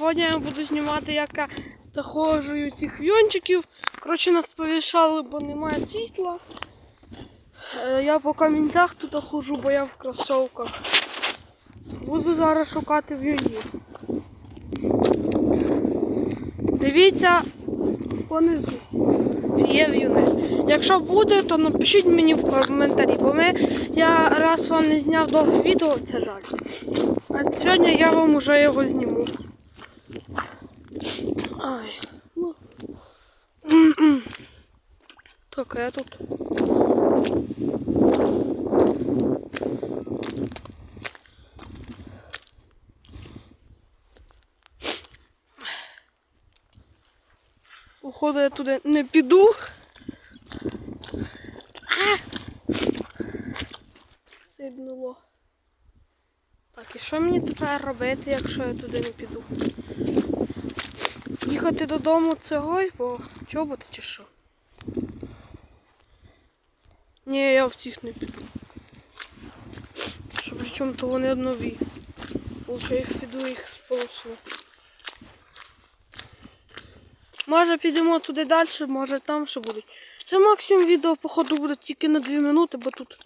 Сьогодні я буду знімати, як я доходжу цих вйончиків. Коротше, нас повішали, бо немає світла. Е, Я по камінцях тут ходжу, бо я в кросовках. Буду зараз шукати вйонів. Дивіться понизу. Є в'юни. Якщо буде, то напишіть мені в коментарі, бо ми, я раз вам не зняв довге відео, це жаль. А сьогодні я вам вже його зніму. Ай. Ну. Так, я тут. Походу я туди не піду. А! Сиднуло. Так, і що мені тепер робити, якщо я туди не піду? Їхати додому цього по чоботи чи що? Ні, я в цих не піду. Що причому то вони нові. Лучше я піду їх сполосу. Може підемо туди далі, може там ще будуть. Це максимум відео, походу, буде тільки на 2 минути, бо тут.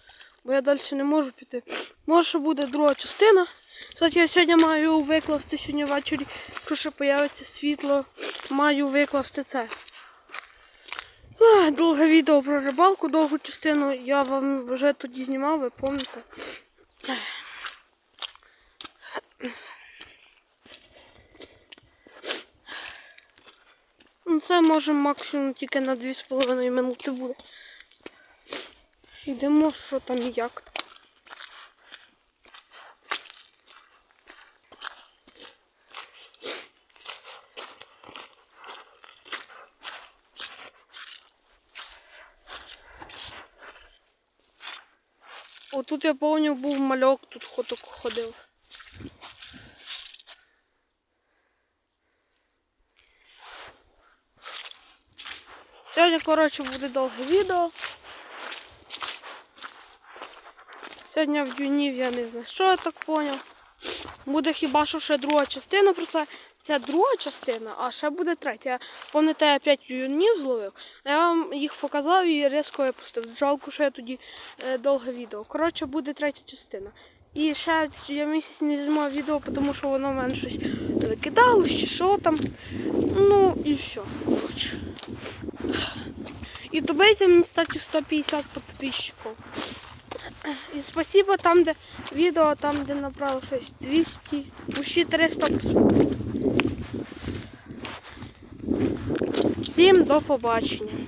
Бо я далі не можу піти. Може буде друга частина. Кстати, я сьогодні маю викласти сьогодні ввечері, якщо появиться світло, маю викласти це. Довге відео про рибалку, довгу частину я вам вже тоді знімав, ви пам'ятаєте. Ну, Це може максимум тільки на 2,5 минути буде. Йдемо, що там і як Отут я пам'ятаю, був мальок, тут хоток ходив. Сьогодні, коротше, буде довге відео. Сьогодні в юнів я не знаю, що я так поняв. Буде хіба що ще друга частина про це. Це друга частина, а ще буде третя. Я пам'ятаю, я 5 юнів зловив. Я вам їх показав і різко випустив. Жалко, що я тоді е, довге відео. Коротше, буде третя частина. І ще я місяць не знімав відео, тому що воно в мене щось викидало, чи що там. Ну і все. І добийте мені, кстати, 150 підписчиків. І спасибо там, де відео, там, де набрало щось 200, почти 300. Всім до побачення.